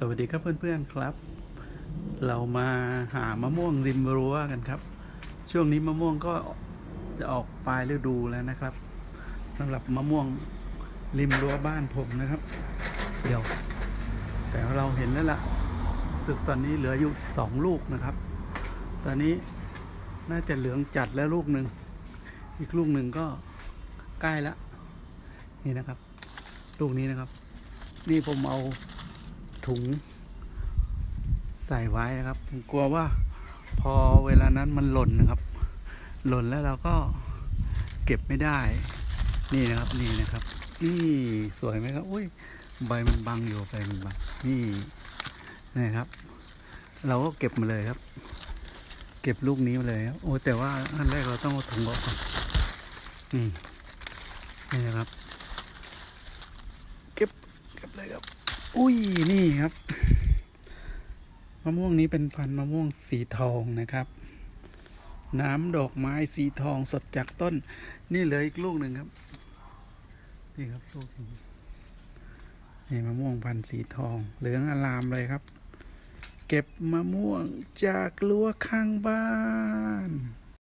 สวัสดีครับเพื่อนๆครับ เรามาหามะม่วงริมรั้วกันครับ ช่วงนี้มะม่วงก็จะออกปลายฤดูแล้วนะครับสำหรับมะม่วงริมรั้วบ้านผมนะครับ เดี๋ยว แต่เราเห็นแล้วล่ะสึกตอนนี้เหลืออยู่สองลูกนะครับ ตอนนี้น่าจะเหลืองจัดแล้วลูกหนึ่งอีกลูกหนึ่งก็ใกล้ล้วนี่นะครับ ลูกนี้นะครับ นี่ผมเอา ถุงใส่ไว้นะครับ ผมกลัวว่าพอเวลานั้นมันหล่นนะครับ หล่นแล้วเราก็เก็บไม่ได้ นี่นะครับนี่นะครับนี่สวยไหมครับอุ้ยใบมันบังอยู่ใบมันบังนี่นะครับ เราก็เก็บมาเลยครับ เก็บลูกนี้มาเลยครับโอ้แต่ว่าอันแรกเราต้องเอาถุงออกก่อนนี่นะครับ เก็บเก็บเลยครับ อุ้ยนี่ครับ มะม่วงนี้เป็นพันธุ์มะม่วงสีทองนะครับ น้ำดอกไม้สีทองสดจากต้น นี่เหลืออีกลูกหนึ่งครับ นี่ครับลูกนึ่งนี่มะม่วงพันธุ์สีทอง เหลืองอลามเลยครับ เก็บมะม่วงจากรั้วข้างบ้าน